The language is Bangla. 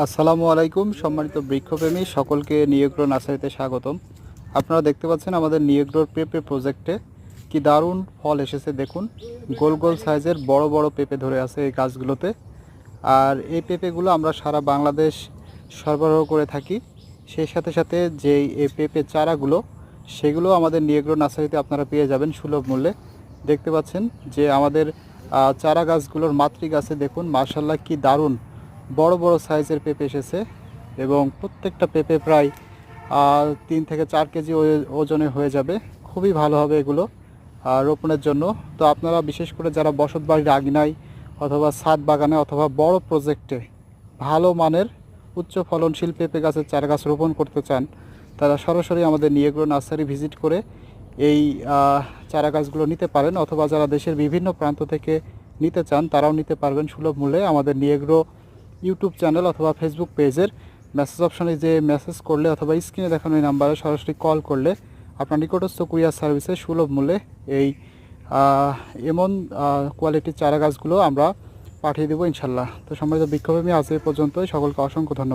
আসসালামু আলাইকুম, সম্মানিত বৃক্ষপ্রেমী, সকলকে নিয়োগ্র নার্সারিতে স্বাগতম। আপনারা দেখতে পাচ্ছেন আমাদের নিয়োগ্রর পেঁপে প্রজেক্টে কি দারুণ ফল এসেছে, দেখুন। গোল গোল সাইজের বড় বড় পেঁপে ধরে আছে এই গাছগুলোতে। আর এই পেঁপেগুলো আমরা সারা বাংলাদেশ সরবরাহ করে থাকি। সেই সাথে সাথে যেই এই পেঁপে চারাগুলো, সেগুলো আমাদের নিয়োগ্র নার্সারিতে আপনারা পেয়ে যাবেন সুলভ মূল্যে। দেখতে পাচ্ছেন যে আমাদের চারা গাছগুলোর মাতৃ গাছে দেখুন মার্শাল্লাহ কি দারুণ বড় বড় সাইজের পেঁপে এসেছে এবং প্রত্যেকটা পেঁপে প্রায় তিন থেকে চার কেজি ওজনে হয়ে যাবে। খুবই ভালো হবে এগুলো রোপণের জন্য। তো আপনারা বিশেষ করে যারা বসত বাড়ির আগিনায় অথবা ছাদ বাগানে অথবা বড় প্রজেক্টে ভালো মানের উচ্চ ফলনশীল পেঁপে গাছের চারা গাছ রোপণ করতে চান, তারা সরাসরি আমাদের নিয়েগ্রো নার্সারি ভিজিট করে এই চারা গাছগুলো নিতে পারেন। অথবা যারা দেশের বিভিন্ন প্রান্ত থেকে নিতে চান, তারাও নিতে পারবেন সুলভ মূল্যে আমাদের নিয়েগ্রো ইউটিউব চ্যানেল অথবা ফেসবুক পেজের মেসেজ অপশনে যে মেসেজ করলে অথবা স্ক্রিনে দেখানো এই নাম্বারে সরাসরি কল করলে আপনার নিকটস্থ কুরিয়ার সার্ভিসে সুলভ মূল্যে এই এমন কোয়ালিটির চারা গাছগুলো আমরা পাঠিয়ে দেবো ইনশাল্লাহ। তো সম্মানিত বিক্ষোভে আজ এই পর্যন্তই। সকলকে অসংখ্য ধন্যবাদ।